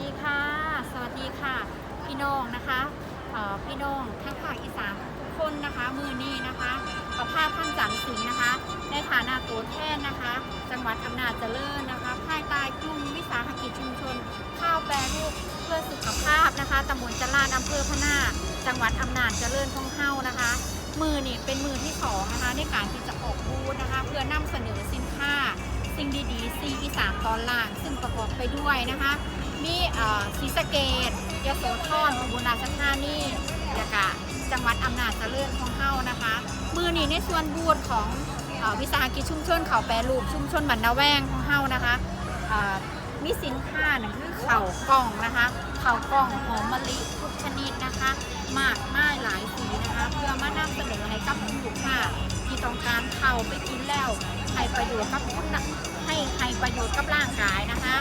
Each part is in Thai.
ดีค่ะ พี่น้องนะคะพี่น้องทั้งภาคอีสานทุกคนนะคะ มือนี้นะคะประภาพันธ์จันทร์สิงห์นะคะ ในฐานะตัวแทนนะคะ จังหวัดอำนาจเจริญนะคะ ภายใต้กลุ่มวิสาหกิจชุมชน ข้าวแปรรูปเพื่อสุขภาพนะคะตำบลจรานอำเภอพะนา จังหวัดอำนาจเจริญของเฮานะคะ มือนี่เป็นมือที่สองนะคะในการที่จะออกบูธนะคะ เพื่อนำเสนอ สิ่งดีๆ ซีอีสานตอนล่าง ซึ่งประกอบไปด้วยนะคะ มีศรีสะเกดยโสธรอุบลราชธานีและก็จังหวัดอำนาจเจริญของเฮานะคะ มือนี้ในส่วนบูธของอวิสาหกิจชุมชนเขาแปรรูปชุมชนบันนาแวงของเฮานะคะมีสินค้าหนึ่งคือเข่ากล่องนะคะเข่ากล่องหอมมะลิทุกชนิดนะคะ มากมายหลายสีนะคะ เพื่อมานำเสนอให้กับคุณผู้ ต้องการเข่าไปกินแล้วให้ประโยชน์กับคุณนะให้ให้ประโยชน์กับร่างกายนะคะ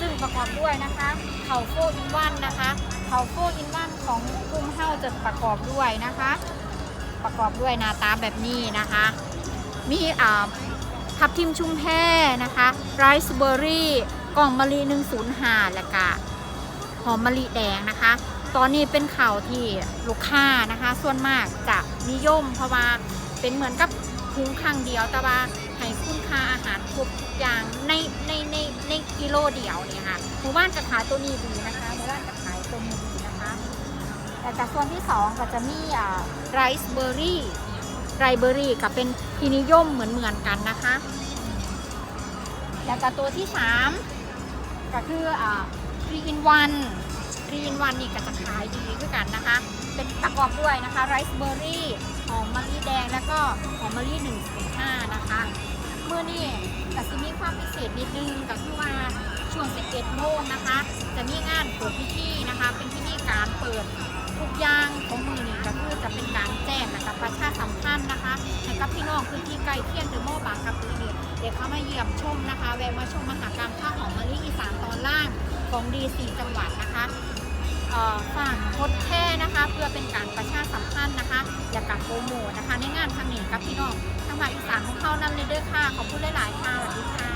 ซึ่งประกอบด้วยนะคะเขาโฟอินวันนะคะเขาโฟอินวันของกลุ่มเฮาจะประกอบด้วยนะคะ ประกอบด้วยหน้าตาแบบนี้นะคะ มีอ่าทับทิมชุ่มแพนะคะไรซ์เบอร์รี่กล่องมะลิ105และกะหอมมะลิแดงนะคะ ตอนนี้เป็นข่าวที่ลูกค้านะคะ ส่วนมากจะนิยมเพราะว่า เป็นเหมือนกับพุงครั้งเดียวแต่ว่าให้คุณค่าอาหารครบทุกอย่างในในในในกิโลเดียวเนี่ยค่ะหมู่บ้านจะขายตัวนี้ดีนะคะหมู่บ้านจะขายตัวนี้ดีนะคะแต่จากส่วนที่สองก็จะมีอ่าไรซ์เบอร์รี่ไรเบอร์รี่กับเป็นทีนิยมเหมือนเหมือนกันนะคะแล้วก็ตัวที่สามก็คืออ่า3 in 1 3 in 1นี่ก็จะขายดีด้วยกันนะคะ เป็นประกอบด้วยนะคะไรซ์เบอร์รี่หอมมะ ก็หอมมะลิ105นะคะเมื่อนี่ก็จะมีความพิเศษนิดนึงก็คือว่าช่วง 11โมงนะคะ จะมีงานเปิดพิธีนะคะ เป็นพิธีการเปิดทุกอย่างของมือนี้ก็คือจะเป็นการแจ้งนะคะประชาสัมพันธ์นะคะให้กับพี่น้องพื้นที่ใกล้เคียงหรือโมบางกับพื้นที่เดี๋ยวเข้ามาเยี่ยมชมนะคะแวะมาชมมหากรรมข้าวหอมมะลิอีสานตอนล่างของดีสีจังหวัดนะคะเอ่อฝากกดแค่นะคะ เพื่อเป็นการประชาสัมพันธ์นะคะและการโปรโมท ในงานทางนี้กับพี่น้องทางภาคอีสานของเขานั่นเลยเด้อค่ะ ขอบคุณหลาย ๆ ค่ะสวัสดีค่ะ